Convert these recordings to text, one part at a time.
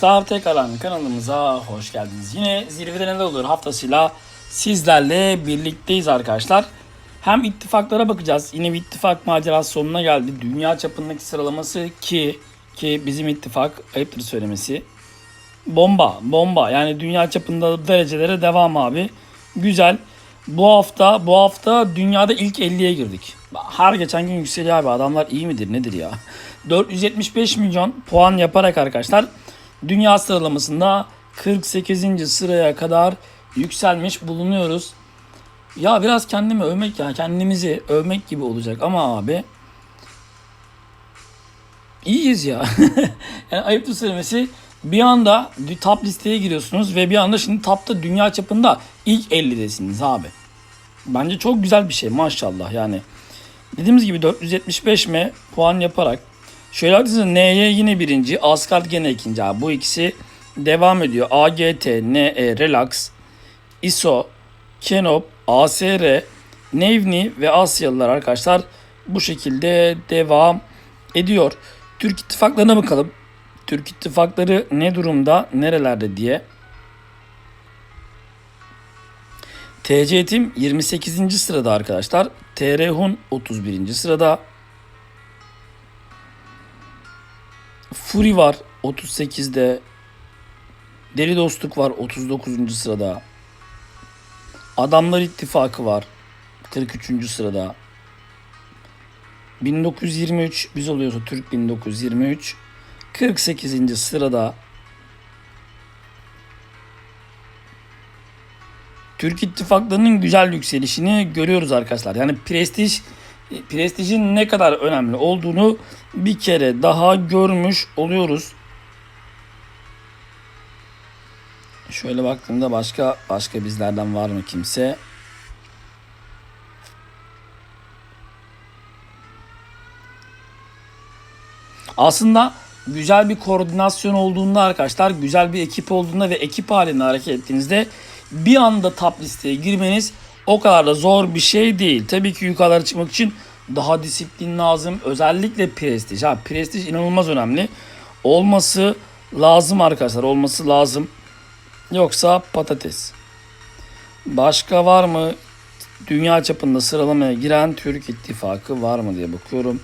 Star Tekalan kanalımıza hoş geldiniz. Yine zirvede neler oluyor haftasıyla sizlerle birlikteyiz arkadaşlar. Hem ittifaklara bakacağız. Yine bir ittifak macerası sonuna geldi. Dünya çapındaki sıralaması ki ki bizim ittifak ayıptır söylemesi. Bomba, bomba. Yani dünya çapında derecelere devam abi. Güzel. Bu hafta bu hafta dünyada ilk 50'ye girdik. Her geçen gün yükseliyor abi. Adamlar iyi midir nedir ya? 475 milyon puan yaparak arkadaşlar dünya sıralamasında 48. sıraya kadar yükselmiş bulunuyoruz. Ya biraz kendimi övmek ya kendimizi övmek gibi olacak ama abi iyiyiz ya. yani ayıptır söylemesi bir anda top listeye giriyorsunuz ve bir anda şimdi tapta dünya çapında ilk 50'desiniz abi. Bence çok güzel bir şey maşallah yani. Dediğimiz gibi 475 mi puan yaparak Şöyle baktığınızda NY yine birinci, Asgard gene ikinci abi. Bu ikisi devam ediyor. AGT, NE, Relax, ISO, Kenop, ASR, Nevni ve Asyalılar arkadaşlar bu şekilde devam ediyor. Türk ittifaklarına bakalım. Türk ittifakları ne durumda, nerelerde diye. TC Team 28. sırada arkadaşlar. TR Hun 31. sırada. Fury var 38'de. Deli Dostluk var 39. sırada. Adamlar İttifakı var 43. sırada. 1923 biz oluyorsa Türk 1923 48. sırada. Türk ittifaklarının güzel yükselişini görüyoruz arkadaşlar. Yani prestij prestijin ne kadar önemli olduğunu bir kere daha görmüş oluyoruz. Şöyle baktığımda başka başka bizlerden var mı kimse? Aslında güzel bir koordinasyon olduğunda arkadaşlar, güzel bir ekip olduğunda ve ekip halinde hareket ettiğinizde bir anda top listeye girmeniz o kadar da zor bir şey değil. Tabii ki yukarılara çıkmak için daha disiplin lazım. Özellikle prestij. Ha, prestij inanılmaz önemli. Olması lazım arkadaşlar. Olması lazım. Yoksa patates. Başka var mı? Dünya çapında sıralamaya giren Türk ittifakı var mı diye bakıyorum.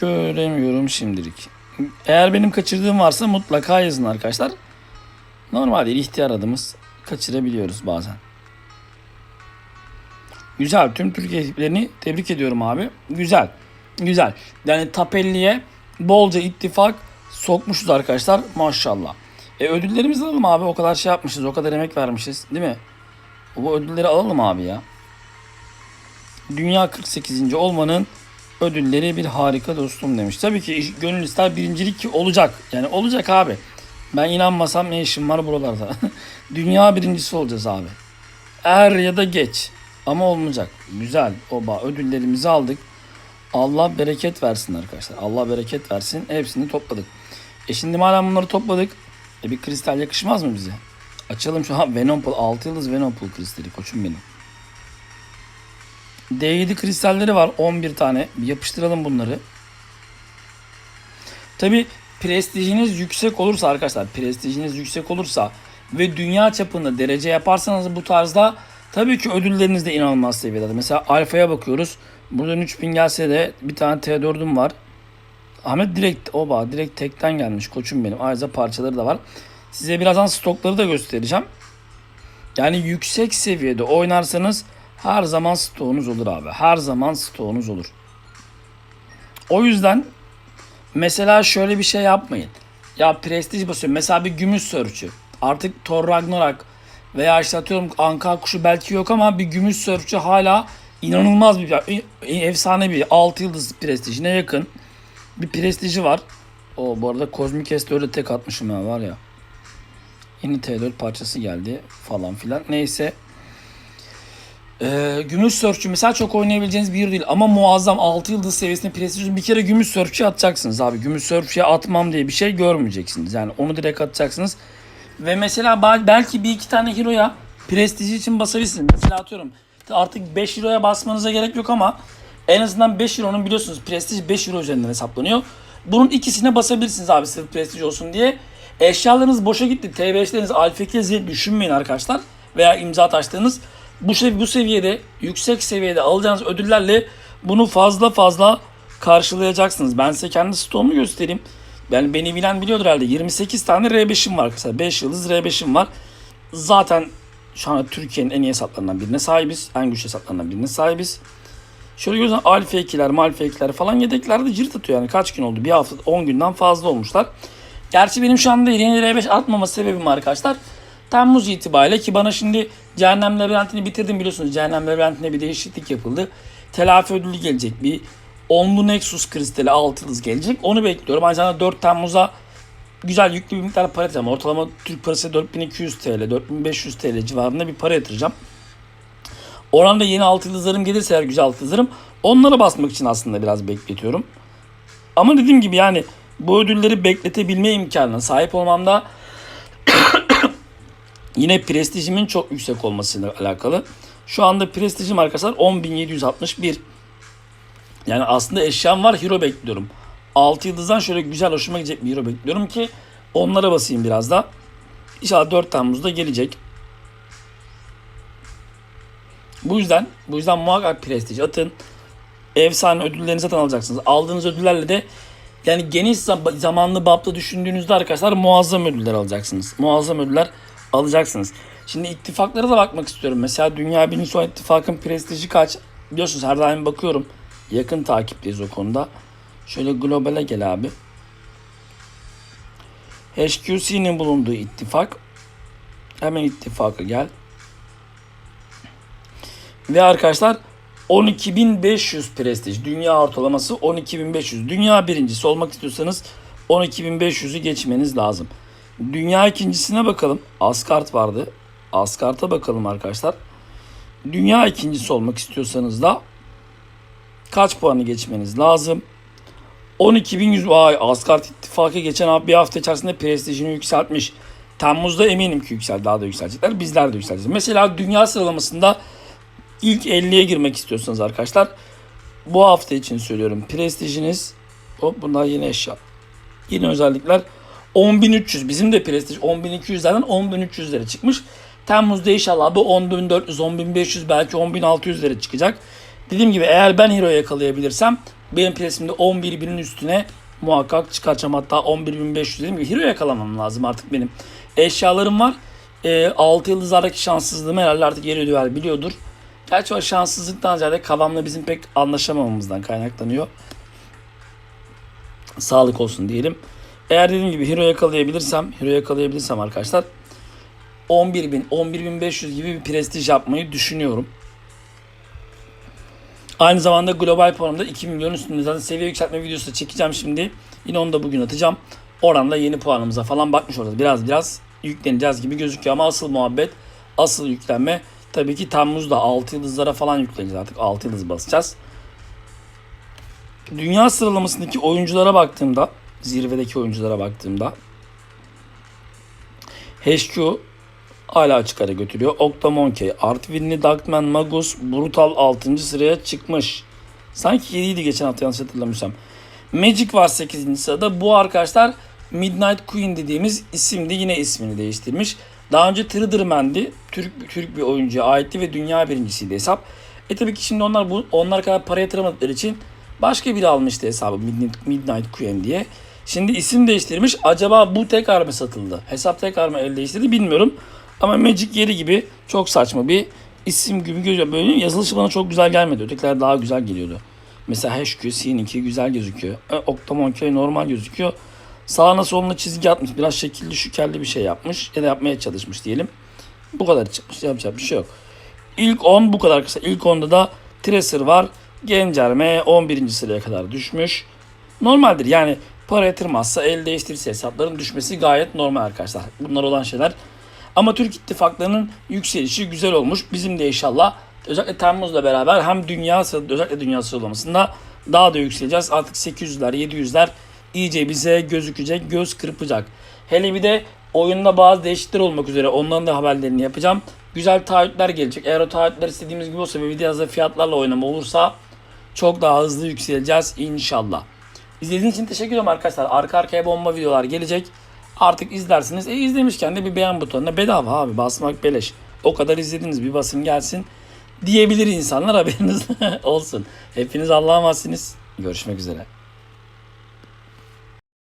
Göremiyorum şimdilik. Eğer benim kaçırdığım varsa mutlaka yazın arkadaşlar. Normal değil ihtiyar adımız. Kaçırabiliyoruz bazen. Güzel. Tüm Türkiye ekiplerini tebrik ediyorum abi. Güzel. Güzel. Yani Tapelli'ye bolca ittifak sokmuşuz arkadaşlar. Maşallah. E ödüllerimizi alalım abi. O kadar şey yapmışız. O kadar emek vermişiz. Değil mi? Bu ödülleri alalım abi ya. Dünya 48. olmanın ödülleri bir harika dostum demiş. Tabii ki gönül ister birincilik olacak. Yani olacak abi. Ben inanmasam ne işim var buralarda. Dünya birincisi olacağız abi. Er ya da geç. Ama olmayacak. Güzel. Oba ödüllerimizi aldık. Allah bereket versin arkadaşlar. Allah bereket versin. Hepsini topladık. E şimdi madem bunları topladık. E bir kristal yakışmaz mı bize? Açalım şu an Venom Pool. 6 yıldız Venom Pool kristali koçum benim. D7 kristalleri var 11 tane. Yapıştıralım bunları. Tabi prestijiniz yüksek olursa arkadaşlar prestijiniz yüksek olursa ve dünya çapında derece yaparsanız bu tarzda tabii ki ödülleriniz de inanılmaz seviyede. Mesela alfaya bakıyoruz. Buradan 3000 gelse de bir tane T4'üm var. Ahmet direkt oba direkt tekten gelmiş koçum benim. Ayrıca parçaları da var. Size birazdan stokları da göstereceğim. Yani yüksek seviyede oynarsanız her zaman stoğunuz olur abi. Her zaman stoğunuz olur. O yüzden mesela şöyle bir şey yapmayın. Ya prestij basıyor. Mesela bir gümüş sörfçü. Artık Thor Ragnarok veya işte atıyorum Anka kuşu belki yok ama bir gümüş sörfçü hala inanılmaz bir efsane bir 6 yıldız prestijine yakın bir prestiji var. O bu arada Kozmik S'te öyle tek atmışım ya var ya. Yeni T4 parçası geldi falan filan. Neyse. Ee, gümüş sörfçü mesela çok oynayabileceğiniz bir yer değil ama muazzam 6 yıldız seviyesinde prestij bir kere gümüş sörfçüye atacaksınız abi. Gümüş sörfçüye atmam diye bir şey görmeyeceksiniz. Yani onu direkt atacaksınız. Ve mesela belki bir iki tane hero'ya prestiji için basabilirsiniz. Mesela atıyorum artık 5 euroya basmanıza gerek yok ama en azından 5 euronun biliyorsunuz prestij 5 euro üzerinden hesaplanıyor. Bunun ikisine basabilirsiniz abi sırf prestij olsun diye. Eşyalarınız boşa gitti. T5'leriniz alfa diye düşünmeyin arkadaşlar. Veya imza taştığınız bu, bu seviyede yüksek seviyede alacağınız ödüllerle bunu fazla fazla karşılayacaksınız. Ben size kendi stoğumu göstereyim. Yani beni bilen biliyordur herhalde. 28 tane R5'im var arkadaşlar. 5 yıldız R5'im var. Zaten şu an Türkiye'nin en iyi hesaplarından birine sahibiz. En güçlü hesaplarından birine sahibiz. Şöyle görüyorsun alfa 2'ler, malfa 2'ler falan yedeklerde cirit atıyor yani. Kaç gün oldu? Bir hafta 10 günden fazla olmuşlar. Gerçi benim şu anda yeni R5 atmama sebebim arkadaşlar. Temmuz itibariyle ki bana şimdi Cehennem Labirentini bitirdim biliyorsunuz. Cehennem Labirentine bir değişiklik yapıldı. Telafi ödülü gelecek. Bir onlu Nexus kristali 6 yıldız gelecek. Onu bekliyorum. Aynı zamanda 4 Temmuz'a güzel yüklü bir miktar para yatıracağım. Ortalama Türk parası 4200 TL, 4500 TL civarında bir para yatıracağım. Oranda yeni altı yıldızlarım gelirse eğer güzel altı yıldızlarım onlara basmak için aslında biraz bekletiyorum. Ama dediğim gibi yani bu ödülleri bekletebilme imkanına sahip olmamda yine prestijimin çok yüksek olmasıyla alakalı. Şu anda prestijim arkadaşlar 10.761. Yani aslında eşyam var hero bekliyorum. 6 yıldızdan şöyle güzel hoşuma gidecek bir hero bekliyorum ki onlara basayım biraz da. İnşallah 4 Temmuz'da gelecek. Bu yüzden bu yüzden muhakkak prestij atın. Efsane ödüllerini zaten alacaksınız. Aldığınız ödüllerle de yani geniş zam- zamanlı bapta düşündüğünüzde arkadaşlar muazzam ödüller alacaksınız. Muazzam ödüller alacaksınız. Şimdi ittifaklara da bakmak istiyorum. Mesela Dünya Bilim Son İttifakı'nın prestiji kaç? Biliyorsunuz her daim bakıyorum. Yakın takipteyiz o konuda. Şöyle globale gel abi. HQC'nin bulunduğu ittifak. Hemen ittifaka gel. Ve arkadaşlar 12.500 prestij. Dünya ortalaması 12.500. Dünya birincisi olmak istiyorsanız 12.500'ü geçmeniz lazım. Dünya ikincisine bakalım. Asgard vardı. Asgard'a bakalım arkadaşlar. Dünya ikincisi olmak istiyorsanız da kaç puanı geçmeniz lazım? 12.100 vay Asgard ittifakı geçen bir hafta içerisinde prestijini yükseltmiş. Temmuz'da eminim ki yüksel daha da yükselecekler. Bizler de yükseleceğiz. Mesela dünya sıralamasında ilk 50'ye girmek istiyorsanız arkadaşlar bu hafta için söylüyorum. Prestijiniz hop bunlar yeni eşya. Yeni özellikler 10.300 bizim de prestij 10.200'lerden 10.300'lere çıkmış. Temmuz'da inşallah bu 10.400, 10.500 belki 10.600'lere çıkacak. Dediğim gibi eğer ben hero yakalayabilirsem benim presimde 11.000'in üstüne muhakkak çıkartacağım. Hatta 11.500 dediğim gibi hero yakalamam lazım artık benim. Eşyalarım var. E, 6 yıldızlardaki şanssızlığımı herhalde artık yeri ödüver biliyordur. Gerçi o şanssızlıktan ziyade kavamla bizim pek anlaşamamamızdan kaynaklanıyor. Sağlık olsun diyelim. Eğer dediğim gibi hero yakalayabilirsem, hero yakalayabilirsem arkadaşlar 11.000, 11.500 gibi bir prestij yapmayı düşünüyorum. Aynı zamanda global puanımda 2 milyon üstünde zaten seviye yükseltme videosu da çekeceğim şimdi. Yine onu da bugün atacağım. Oranda yeni puanımıza falan bakmış olacağız. Biraz biraz yükleneceğiz gibi gözüküyor ama asıl muhabbet, asıl yüklenme tabii ki Temmuz'da 6 yıldızlara falan yükleneceğiz artık 6 yıldız basacağız. Dünya sıralamasındaki oyunculara baktığımda, zirvedeki oyunculara baktığımda HQ hala açık ara götürüyor. Octamonkey, Artvinli, Darkman, Magus, Brutal 6. sıraya çıkmış. Sanki 7'ydi geçen hafta yanlış hatırlamıyorsam. Magic var 8. sırada. Bu arkadaşlar Midnight Queen dediğimiz isimdi. Yine ismini değiştirmiş. Daha önce Triderman'di. Türk, Türk bir oyuncuya aitti ve dünya birincisiydi hesap. E tabii ki şimdi onlar bu onlar kadar para yatıramadıkları için başka biri almıştı hesabı Midnight, Midnight Queen diye. Şimdi isim değiştirmiş. Acaba bu tekrar mı satıldı? Hesap tekrar mı el değiştirdi bilmiyorum. Ama Magic yeri gibi çok saçma bir isim gibi gözüküyor. Böyle yazılışı bana çok güzel gelmedi. Ötekiler daha güzel geliyordu. Mesela HQ, C'ninki güzel gözüküyor. E, Octamonkey normal gözüküyor. Sağına soluna çizgi atmış. Biraz şekilli şükelli bir şey yapmış. Ya da yapmaya çalışmış diyelim. Bu kadar çıkmış. Yapacak bir şey yok. İlk 10 bu kadar kısa. İlk 10'da da Tracer var. Gencerme 11. sıraya kadar düşmüş. Normaldir yani para yatırmazsa el değiştirirse hesapların düşmesi gayet normal arkadaşlar. Bunlar olan şeyler. Ama Türk ittifaklarının yükselişi güzel olmuş. Bizim de inşallah özellikle Temmuz'la beraber hem dünya özellikle dünya sıralamasında daha da yükseleceğiz. Artık 800'ler 700'ler iyice bize gözükecek, göz kırpacak. Hele bir de oyunda bazı değişiklikler olmak üzere onların da haberlerini yapacağım. güzel taahhütler gelecek. Eğer o taahhütler istediğimiz gibi olsa ve biraz da fiyatlarla oynama olursa çok daha hızlı yükseleceğiz inşallah. İzlediğiniz için teşekkür ederim arkadaşlar. Arka arkaya bomba videolar gelecek. Artık izlersiniz. E izlemişken de bir beğen butonuna bedava abi basmak beleş. O kadar izlediniz bir basın gelsin diyebilir insanlar haberiniz olsun. Hepiniz Allah'a emanetsiniz. Görüşmek üzere.